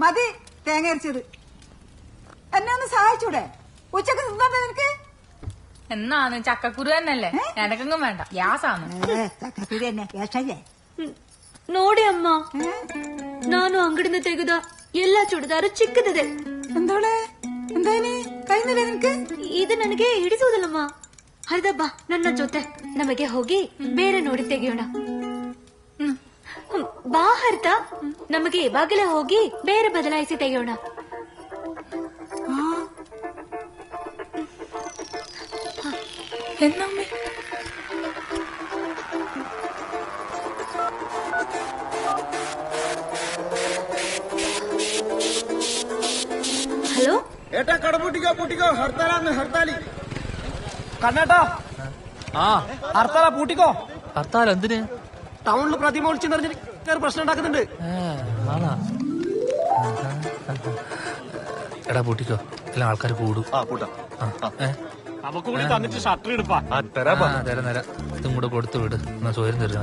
മതി തേങ്ങ അരച്ചത് എന്നെ ഒന്ന് സഹായിച്ചൂടെ ഉച്ചക്ക് തിന്നാ നിനക്ക് എന്നാന്ന് ചക്കക്കുരു തന്നെയല്ലേ എനക്കെങ്ങും വേണ്ട ഗ്യാസാണ് ചക്കക്കുരി തന്നെ യക്ഷല്ലേ ಹ್ಮ್. ನೋಡಿ ಅಮ್ಮ ನಾನು ಅಂಗಡಿಯಿಂದ ತೆಗೆದ ಎಲ್ಲಾ ಚೂಡಿದಾರ ಚಿಕ್ಕದಿದೆ എന്തോളെ എന്തായിന് കഴിഞ്ഞില്ലേ നിനക്ക് ಇದು ನನಗೆ ಹಿಡಿಸುವುದಿಲ್ಲಮ್ಮ ಹರಿದಬ್ಬ ನನ್ನ ಜೊತೆ ನಮಗೆ ಹೋಗಿ ಬೇರೆ ನೋಡಿ ತೆಗೆಯೋಣ ಹ್ಮ್. ಹ್ಮ್. ಬಾ ಹರಿತ ನಮಗೆ ಇವಾಗಲೇ ಹೋಗಿ ಬೇರೆ ಬದಲಾಯಿಸಿ ತೆಗೆಯೋಣ എന്നമ്മേ ಹಲೋ ഏട്ടാ കട പൂട്ടിക്കോ പൂട്ടിക്കോ ഹർത്താലാന്ന് ഹർത്താലി കണ്ണേട്ടാ ആ ഹർത്താലാ പൂട്ടിക്കോ ഹർത്താൽ എന്തിന് ടൗണിൽ പ്രതിമ ഒളിച്ചു നിറഞ്ഞിട്ട് പ്രശ്നം ഉണ്ടാക്കുന്നുണ്ട്. എടാ പൂട്ടിക്കോ. എല്ലാം ആൾക്കാർ കൂടും? തന്നിട്ട് ഷട്ടർ എടുപ്പാ തരാം തരാം ഇതും കൂടെ കൊടുത്തു വിട്. എന്നാ സ്വയം തരും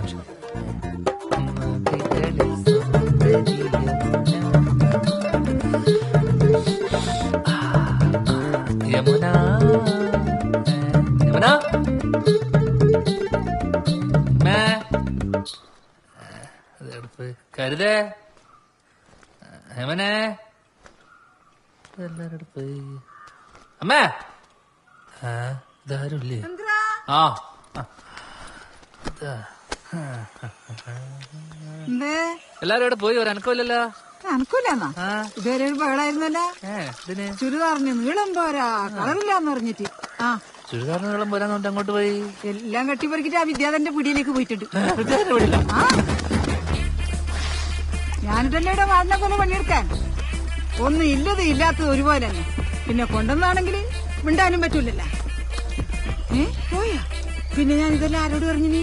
കരുതേ ഹേമനെ. ഇതെല്ലാരും പോയി അമ്മേ. ഇതാരുല്ലേ? ആ. എല്ലാരും ഇവിടെ പോയി ഒരു അനക്കമില്ലല്ലോ? അനക്കൂലെന്നാ? ഇതുവരെ ഒരു ഇതിന് ചുരിദാറിന് നീളം പോരാ. കളറില്ലാന്ന് പറഞ്ഞിട്ട്. ആ. ചുരിദാറിന് നീളം പോരാന്നോണ്ട് അങ്ങോട്ട് പോയി? എല്ലാം കെട്ടിപ്പറിക്കിട്ട് ആ വിദ്യാധന്റെ പിടിയിലേക്ക് പോയിട്ടുണ്ട്. ആ. ഞാനിതല്ലേ ഇവിടെ പോലെ പണിയെടുക്കാൻ? ഒന്നും ഇല്ലത് ഇല്ലാത്തത് ഒരുപോലെ തന്നെ. പിന്നെ കൊണ്ടുവന്നാണെങ്കിൽ മിണ്ടാനും പറ്റൂലല്ലോ? ഏ പിന്നെ ഞാൻ ഇതെല്ലാം ആരോട് പറഞ്ഞു നീ?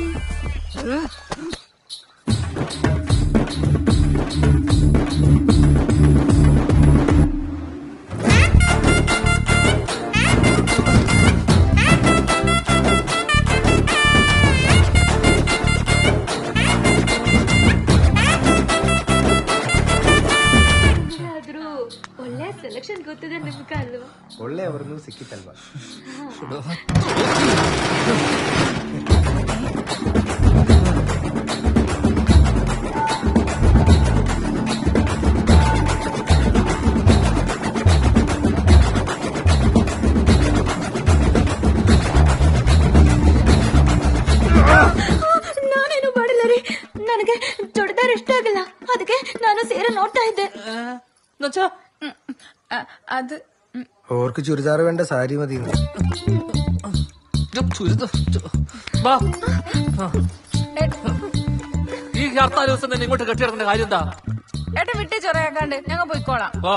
ಗೊತ್ತಿದೆ ನಿಮ್ಗೆ ಅಲ್ವಾ? ಒಳ್ಳೆಯವ್ರನ್ನೂ ಸಿಕ್ಕಿತಲ್ವಾ? ನಾನೇನು ಮಾಡಿಲ್ಲ ರೀ. ನನಗೆ ಜೊಡ್ದಾರ ಇಷ್ಟ ಆಗಿಲ್ಲ. ಅದಕ್ಕೆ ನಾನು ಸೇರೆ ನೋಡ್ತಾ ಇದ್ದೆ. ನೋಚ അത്. ഓർക്ക് ചുരിദാർ വേണ്ട സാരി മതി. ഈ ഹർത്താൽ ദിവസം തന്നെ ഇങ്ങോട്ട് കെട്ടിയിടത്തിന്റെ കാര്യം എന്താ? ഏട്ടാ വിട്ടേ ചൊറയാക്കാണ്ട്. ഞങ്ങൾ പോയിക്കോളാം. ആ.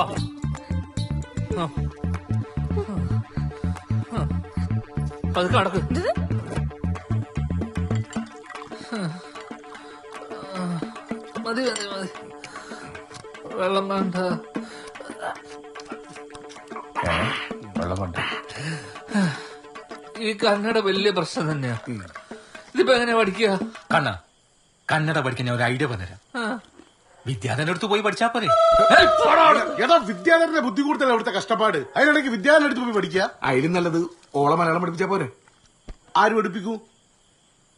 പതുക്കെ നടക്ക് ഇത് മതി മതി മതി. വെള്ളം വേണ്ട. വെള്ളം ഈ കന്നഡ വലിയ പ്രശ്നം തന്നെയാ. ഇതിപ്പോ എങ്ങനെ പഠിക്കുക? കണ്ണ കന്നഡ പഠിക്കാൻ ഞാൻ ഒരു ഐഡിയ പറഞ്ഞുതരാം ആ. വിദ്യാധരന്റെ അടുത്ത് പോയി പഠിച്ചാ പോരെ. ഏതോ വിദ്യാധരന്റെ ബുദ്ധി കൂടുതൽ അവിടുത്തെ കഷ്ടപ്പാട്. അതിനിടയ്ക്ക് വിദ്യാധരന്റെ അടുത്ത് പോയി പഠിക്കുക. അതിലും നല്ലത് ഓള മലയാളം പഠിപ്പിച്ചാ പോരെ. ആര് പഠിപ്പിക്കൂ?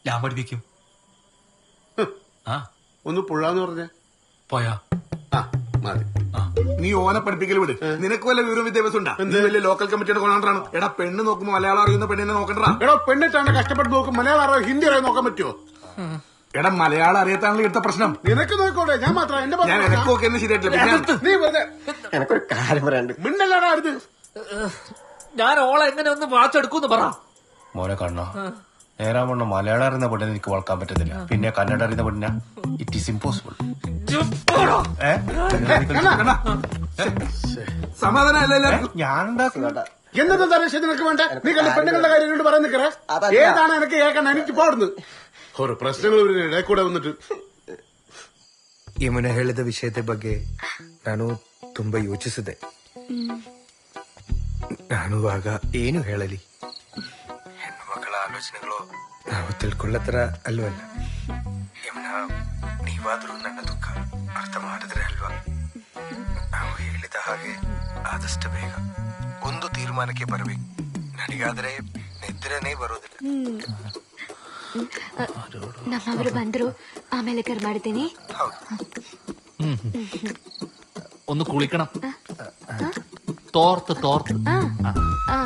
ഞാൻ പഠിപ്പിക്കും. ആ. ഒന്ന് പുഴാന്ന് പറഞ്ഞേ. പോയാ. ആ മതി. നീ ഓനെ പഠിപ്പിക്കൽ വിട്. നിനക്ക് വല്ല വിവരം വിദ്യാഭ്യാസം ഉണ്ടാ നീ വലിയ ലോക്കൽ കമ്മിറ്റിയുടെ കൊണ്ടാണ് എടാ പെണ്ണ് നോക്കുമ്പോ മലയാളം അറിയുന്ന പെണ്ണിനെ നോക്കണ്ടാ എടാ പെണ്ണിട്ടാണ് കഷ്ടപ്പെട്ട് നോക്കും മലയാളം അറിയോ ഹിന്ദി അറിയോ നോക്കാൻ പറ്റുമോ എടാ മലയാളം അറിയാത്താണല്ലോ എടുത്ത പ്രശ്നം. നിനക്ക് നോക്കോടെ ഞാൻ മാത്രം എന്റെ ഞാൻ എനക്കൊക്കെ എനക്ക് നോക്കിയെന്ന് ശരിയായിട്ടില്ല. നീ വെറുതെ എനക്കൊരു കാര്യം പറയാണ്ട് മിണ്ടല്ലാടാ അടുത്ത് ഞാൻ ഓളെ എങ്ങനെ ഒന്ന് വാച്ചെടുക്കൂന്ന് പറ. മോനെ കണ്ണ. നേരാവണ്ണം മലയാളം അറിയുന്ന പെണ്ണിനെ എനിക്ക് വളക്കാൻ പറ്റത്തില്ല പിന്നെ കന്നഡ അറിയുന്ന പെണ്ണിന ഇറ്റ് ഈസ് ഇമ്പോസിബിൾ സമാധാനം അല്ല എല്ലാവർക്കും ഞാൻ ഉണ്ടാക്കുന്ന എന്നത്തെ തരശ നിനക്ക് വേണ്ട നീ കണ്ട പെണ്ണുങ്ങളുടെ കാര്യം കൊണ്ട് പറയാൻ നിക്കറ ഏതാണ് എനിക്ക് കേൾക്കണം എനിക്ക് പോടുന്നു ഒരു പ്രശ്നങ്ങൾ ഇടയിൽ കൂടെ വന്നിട്ട് ಯಮುನ ಹೇಳಿದ ವಿಷಯದ ಬಗ್ಗೆ ನಾನು ತುಂಬಾ ಯೋಚಿಸಿದೆ ನಾನು ಆಗ ಏನು ಹೇಳಲಿ ಹೆಣ್ಣು ಮಕ್ಕಳ ಆಲೋಚನೆಗಳು ನಾವು ತಿಳ್ಕೊಳ್ಳತ್ರ ಅಲ್ವಲ್ಲ ಯಮುನ ನೀವಾದ್ರೂ ನನ್ನ ದುಃಖ ಅರ್ಥ ಮಾಡಿದ್ರೆ ಅಲ್ವಾ ನಾವು ಹೇಳಿದ ಹಾಗೆ ಆದಷ್ಟು ಬೇಗ ಒಂದು ತೀರ್ಮಾನಕ್ಕೆ ಬರಬೇಕು ನನಗಾದ್ರೆ ನಿದ್ರೆನೇ ಬರೋದಿಲ್ಲ ನಮ್ಮವರು ಬಂದ್ರು ಆಮೇಲೆ ಕರ್ ಮಾಡ್ತೀನಿ ಹೌದು ഒന്ന് കുളിക്കണം തോർത്ത് തോർത്ത് ಆ, ಆ,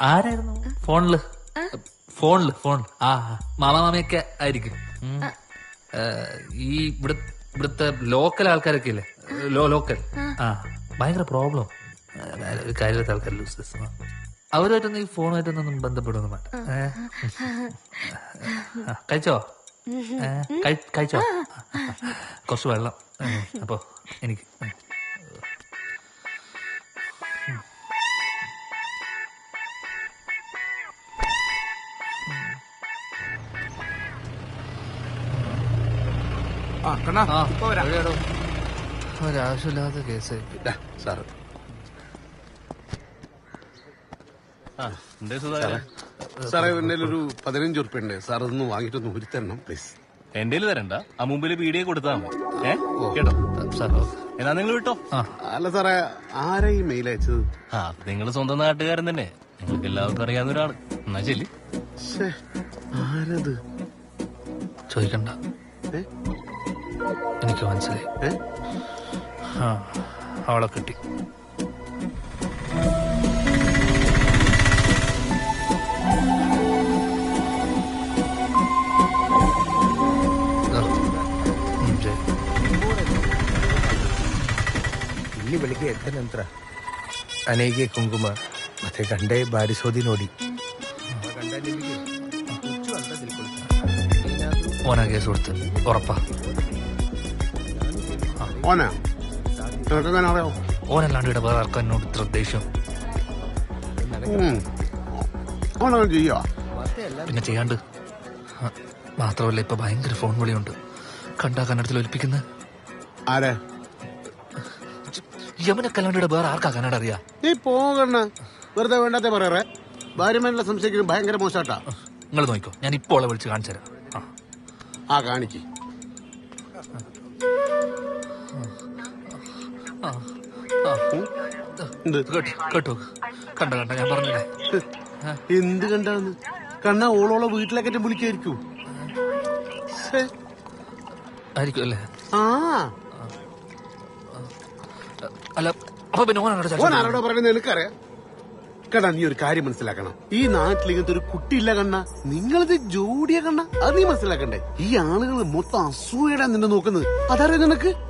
ആരായിരുന്നു? ഫോണിൽ. ഫോണിൽ ഫോൺ ആ മാമ മാമയൊക്കെ ആയിരിക്കും. ഈ ഇവിടെ ഇവിടുത്തെ ലോക്കൽ ആൾക്കാരൊക്കെ ഇല്ലേ? ലോ ലോക്കൽ ആ. ഭയങ്കര പ്രോബ്ലം കാര്യത്തെ ആൾക്കാർ ലൂസസ് അവരുമായിട്ടൊന്നും ഈ ഫോണുമായിട്ടൊന്നും ബന്ധപ്പെടുന്നു വേണ്ട. കഴിച്ചോ? കഴിച്ചോ? കുറച്ച് വെള്ളം. അപ്പൊ എനിക്ക് ഒരാവശ്യമില്ലാത്ത കേസ്. സാറ്. സാറേ എന്റെ ഒരു പതിനഞ്ച് ഉറുപ്പ്യ ഉണ്ട് സാർ അതൊന്ന് വാങ്ങിട്ടൊന്ന് ഉരുത്തരണം പ്ലീസ്. എന്റെ തരണ്ട. ആ മുമ്പിൽ വീഡിയോ കൊടുത്താ മതി. ഏ? കേട്ടോ? സാർ എന്നാ നിങ്ങൾ വിട്ടോ? അല്ല സാറേ ആരാ ഈ മെയിൽ അയച്ചത്? ആ നിങ്ങൾ സ്വന്തം നാട്ടുകാരൻ തന്നെ. നിങ്ങൾക്ക് എല്ലാവർക്കും അറിയാവുന്ന ഒരാൾ. എന്നാ ചെല്ലി ആരത്? ചോദിക്കണ്ട. ഏ? എനിക്ക് മനസ്സിലായി ഏ? ആ അവളെ കിട്ടി ദാ. ಹ್ಮ್, ಜೈ. ಇಲ್ಲಿ ಬೆಳಿಗ್ಗೆ ಎದ್ದ ನಂತರ ಅನೆಗೆ ಕುಂಕುಮ ಮತ್ತೆ ಗಂಡೆ ಬಾರಿಸೋದಿ ನೋಡಿ ಗಂಡ ನಿಮಗೆ ಹುಚ್ಚು ಅಂತ ತಿಳ್ಕೊಳ್ತಾನೆ ಏನಾದ್ರೂ ഓനാ കേസ് കൊടുത്ത് ഉറപ്പാ ഓനാ നിനക്കെങ്ങനെ അറിയാം ഓനല്ലാണ്ട് ഇവിടെ വേറെ ആർക്കും എന്നോട് ഇത്ര ദേഷ്യം. ഓനങ്ങനെ ചെയ്യാ? പിന്നെ ചെയ്യാണ്ട്. മാത്രമല്ല ഇപ്പൊ ഭയങ്കര ഫോൺ വിളിയുണ്ട്. കണ്ടാ കന്നഡത്തിൽ ഒലിപ്പിക്കുന്നത് ആരെ? യമനക്കല്ലാണ്ടിയുടെ വേറെ ആർക്കാ കന്നഡ അറിയാ? നീ പോകണ വെറുതെ വേണ്ടാത്ത പറയറേ. ഭാര്യമാരുടെ സംശയിക്കുന്നത് ഭയങ്കര മോശാട്ടാ. നിങ്ങൾ നോക്കിക്കോ. ഞാൻ ഇപ്പോൾ വിളിച്ച് കാണിച്ചു തരാം ആ കാണിക്ക്. ആ ആ എന്ത് കേട്ടു കേട്ടു. കണ്ട കണ്ട ഞാൻ പറഞ്ഞില്ലേ? എന്ത് കണ്ടാന്ന്? കണ്ണ ഓളോളെ വീട്ടിലേക്കറ്റം വിളിക്കായിരിക്കൂ. ആയിരിക്കും അല്ലേ? ആ. അല്ല അപ്പൊ പിന്നെ ഓൻ ആരോടാ പറയുന്നത് എനിക്കറിയാം. കണ്ണാ നീ ഒരു കാര്യം മനസ്സിലാക്കണം. ഈ നാട്ടിൽ ഇങ്ങനത്തെ ഒരു കുട്ടിയില്ല കണ്ണ. നിങ്ങളത് ജോഡിയ കണ്ണ. അത് നീ മനസ്സിലാക്കണ്ടേ? ഈ ആളുകൾ മൊത്തം അസൂയടാ നിന്നെ നോക്കുന്നത്. അതറിയാം നിനക്ക്?